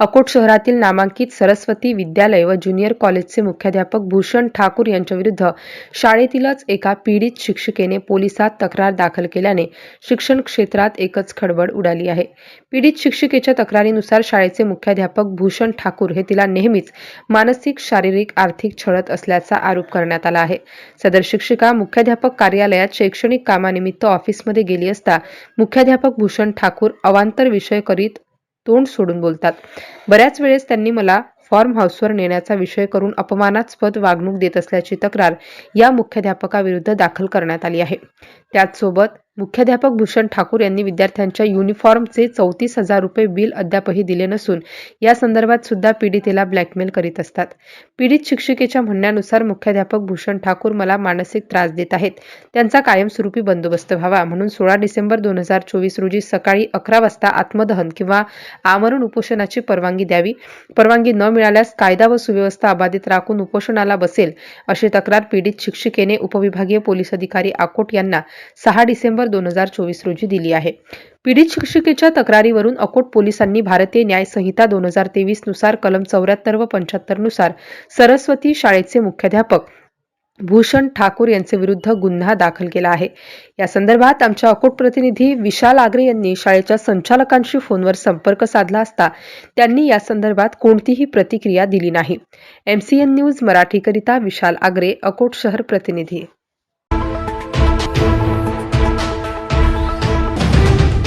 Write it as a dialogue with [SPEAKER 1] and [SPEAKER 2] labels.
[SPEAKER 1] अकोट शहरातील नामांकित सरस्वती विद्यालय व ज्युनियर कॉलेजचे मुख्याध्यापक भूषण ठाकूर यांच्याविरुद्ध शाळेतीलच एका पीडित शिक्षिकेने पोलिसात तक्रार दाखल केल्याने शिक्षण क्षेत्रात एकच खळबळ उडाली आहे. पीडित शिक्षिकेच्या तक्रारीनुसार शाळेचे मुख्याध्यापक भूषण ठाकूर हे तिला नेहमीच मानसिक शारीरिक आर्थिक छळत असल्याचा आरोप करण्यात आला आहे. सदर शिक्षिका मुख्याध्यापक कार्यालयात शैक्षणिक कामानिमित्त ऑफिसमध्ये गेली असता मुख्याध्यापक भूषण ठाकूर अवांतर विषय करीत तोंड सोडून बोलतात. बऱ्याच वेळेस त्यांनी मला फॉर्म हाऊसवर नेण्याचा विषय करून अपमानास्पद वागणूक देत असल्याची तक्रार या मुख्याध्यापकाविरुद्ध दाखल करण्यात आली आहे. त्याचसोबत मुख्याध्यापक भूषण ठाकूर यांनी विद्यार्थ्यांच्या युनिफॉर्मचे चौतीस हजार रुपये बिल अद्यापही दिले नसून या संदर्भात सुद्धा पीडितेला ब्लॅकमेल करीत असतात. पीडित शिक्षिकेच्या म्हणण्यानुसार मुख्याध्यापक भूषण ठाकूर मला मानसिक त्रास देत आहेत. त्यांचा कायमस्वरूपी बंदोबस्त व्हावा म्हणून सोळा डिसेंबर दोन हजार चोवीस रोजी सकाळी अकरा वाजता आत्मदहन किंवा आमरण उपोषणाची परवानगी द्यावी. परवानगी न मिळाल्यास कायदा व सुव्यवस्था अबाधित राखून उपोषणाला बसेल अशी तक्रार पीडित शिक्षिकेने उपविभागीय पोलीस अधिकारी आकोट यांना सहा डिसेंबर दोन हजार चोवीस रोजी दिली आहे. पीडित शिक्षिकेच्या तक्रारीवरून अकोट पोलिसांनी भारतीय न्याय संहिता दोन हजार तेवीसनुसार कलम चौऱ्याहत्तर व पंच्याहत्तरनुसार सरस्वती शाळेचे मुख्याध्यापक भूषण ठाकूर यांचे विरुद्ध गुन्हा दाखल केला आहे. या संदर्भात आमच्या अकोट प्रतिनिधी विशाल आगरे यांनी शाळेच्या संचालकांशी फोनवर संपर्क साधला असता त्यांनी या संदर्भात कोणतीही प्रतिक्रिया दिली नाही. एमसीएन न्यूज मराठीकरिता विशाल आगरे अकोट शहर प्रतिनिधी.